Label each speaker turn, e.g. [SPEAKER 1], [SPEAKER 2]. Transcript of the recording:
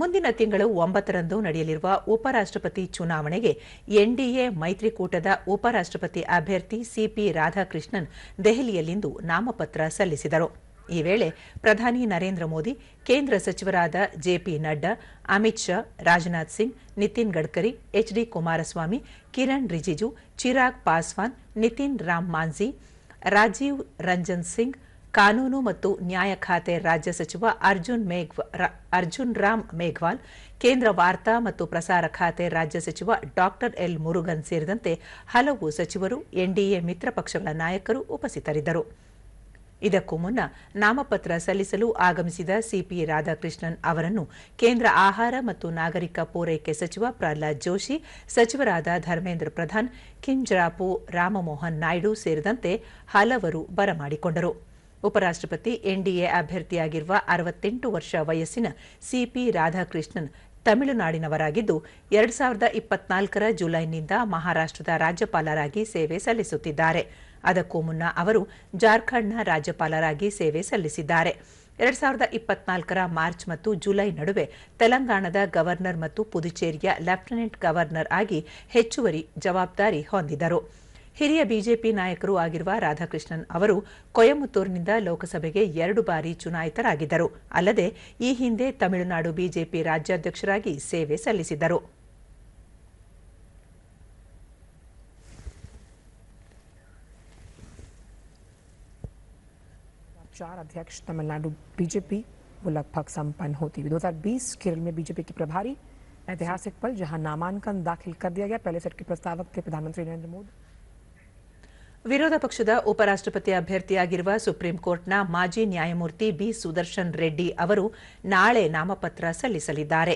[SPEAKER 1] ಮುಂದಿನ ತಿಂಗಳು ಒಂಬತ್ತರಂದು ನಡೆಯಲಿರುವ ಉಪರಾಷ್ಟಪತಿ ಚುನಾವಣೆಗೆ ಎನ್ಡಿಎ ಮೈತ್ರಿಕೂಟದ ಉಪರಾಷ್ಟಪತಿ ಅಭ್ಯರ್ಥಿ ಸಿಪಿ ರಾಧಾಕೃಷ್ಣನ್ ದೆಹಲಿಯಲ್ಲಿಂದು ನಾಮಪತ್ರ ಸಲ್ಲಿಸಿದರು. ಈ ವೇಳೆ ಪ್ರಧಾನಿ ನರೇಂದ್ರ ಮೋದಿ, ಕೇಂದ್ರ ಸಚಿವರಾದ ಜೆಪಿ ನಡ್ಡಾ, ಅಮಿತ್ ಶಾ, ರಾಜನಾಥ್ ಸಿಂಗ್, ನಿತಿನ್ ಗಡ್ಕರಿ, ಎಚ್ಡಿ ಕುಮಾರಸ್ವಾಮಿ, ಕಿರಣ್ ರಿಜಿಜು, ಚಿರಾಗ್ ಪಾಸ್ವಾನ್, ನಿತಿನ್ ರಾಮ್ ಮಾಂಝಿ, ರಾಜೀವ್ ರಂಜನ್ ಸಿಂಗ್ ಕಾನೂನು ಮತ್ತು ನ್ಯಾಯ ಖಾತೆ ರಾಜ್ಯ ಸಚಿವ ಅರ್ಜುನ್ ಮೇಘ್ ಅರ್ಜುನ್ ರಾಮ್ ಮೇಘ್ವಾಲ್, ಕೇಂದ್ರ ವಾರ್ತಾ ಮತ್ತು ಪ್ರಸಾರ ಖಾತೆ ರಾಜ್ಯ ಸಚಿವ ಡಾಕ್ಟರ್ ಎಲ್ ಮುರುಗನ್ ಸೇರಿದಂತೆ ಹಲವು ಸಚಿವರು ಎನ್ಡಿಎ ಮಿತ್ರ ಪಕ್ಷಗಳ ನಾಯಕರು ಉಪಸ್ಥಿತರಿದ್ದರು. ಇದಕ್ಕೂ ಮುನ್ನ ನಾಮಪತ್ರ ಸಲ್ಲಿಸಲು ಆಗಮಿಸಿದ ಸಿಪಿ ರಾಧಾಕೃಷ್ಣನ್ ಅವರನ್ನು ಕೇಂದ್ರ ಆಹಾರ ಮತ್ತು ನಾಗರಿಕ ಪೂರೈಕೆ ಸಚಿವ ಪ್ರಹ್ಲಾದ್ ಜೋಶಿ, ಸಚಿವರಾದ ಧರ್ಮೇಂದ್ರ ಪ್ರಧಾನ್, ಕಿಂಜ್ರಾಪು ರಾಮಮೋಹನ್ ನಾಯ್ಡು ಸೇರಿದಂತೆ ಹಲವರು ಬರಮಾಡಿಕೊಂಡರು. ಉಪರಾಷ್ಟ್ರಪತಿ ಎನ್ಡಿಎ ಅಭ್ಯರ್ಥಿಯಾಗಿರುವ ಅರವತ್ತೆಂಟು ವರ್ಷ ವಯಸ್ಸಿನ ಸಿಪಿ ರಾಧಾಕೃಷ್ಣನ್ ತಮಿಳುನಾಡಿನವರಾಗಿದ್ದು, ಎರಡು ಸಾವಿರದ ಇಪ್ಪತ್ನಾಲ್ಕರ ಜುಲೈನಿಂದ ಮಹಾರಾಷ್ಟದ ರಾಜ್ಯಪಾಲರಾಗಿ ಸೇವೆ ಸಲ್ಲಿಸುತ್ತಿದ್ದಾರೆ. ಅದಕ್ಕೂ ಮುನ್ನ ಅವರು ಜಾರ್ಖಂಡ್ನ ರಾಜ್ಯಪಾಲರಾಗಿ ಸೇವೆ ಸಲ್ಲಿಸಿದ್ದಾರೆ. ಎರಡ್ ಸಾವಿರದ ಇಪ್ಪತ್ನಾಲ್ಕರ ಮಾರ್ಚ್ ಮತ್ತು ಜುಲೈ ನಡುವೆ ತೆಲಂಗಾಣದ ಗವರ್ನರ್ ಮತ್ತು ಪುದುಚೇರಿಯ ಲೆಫ್ಟಿನೆಂಟ್ ಗವರ್ನರ್ ಆಗಿ ಹೆಚ್ಚುವರಿ ಜವಾಬ್ದಾರಿ ಹೊಂದಿದರು. ಹಿರಿಯ ಬಿಜೆಪಿ ನಾಯಕರೂ ಆಗಿರುವ ರಾಧಾಕೃಷ್ಣನ್ ಅವರು ಕೊಯಮತ್ತೂರಿನಿಂದ ಲೋಕಸಭೆಗೆ ಎರಡು ಬಾರಿ ಚುನಾಯಿತರಾಗಿದ್ದರು ಅಲ್ಲದೆ ಈ ಹಿಂದೆ ತಮಿಳುನಾಡು ಬಿಜೆಪಿ ರಾಜ್ಯಾಧ್ಯಕ್ಷರಾಗಿ ಸೇವೆ ಸಲ್ಲಿಸಿದ್ದರು
[SPEAKER 2] चार अध्यक्ष तमिलनाडु बीजेपी वो लगभग संपन्न होती हुई 2020 केरल में बीजेपी की प्रभारी ऐतिहासिक पल जहां नामांकन दाखिल कर दिया गया पहले सेट के प्रस्तावक थे प्रधानमंत्री नरेंद्र मोदी
[SPEAKER 1] ವಿರೋಧ ಪಕ್ಷದ ಉಪರಾಷ್ಟಪತಿ ಅಭ್ಯರ್ಥಿಯಾಗಿರುವ ಸುಪ್ರೀಂ ಕೋರ್ಟ್ನ ಮಾಜಿ ನ್ಯಾಯಮೂರ್ತಿ ಬಿ. ಸುದರ್ಶನ್ ರೆಡ್ಡಿ ಅವರು ನಾಳೆ ನಾಮಪತ್ರ ಸಲ್ಲಿಸಲಿದ್ದಾರೆ.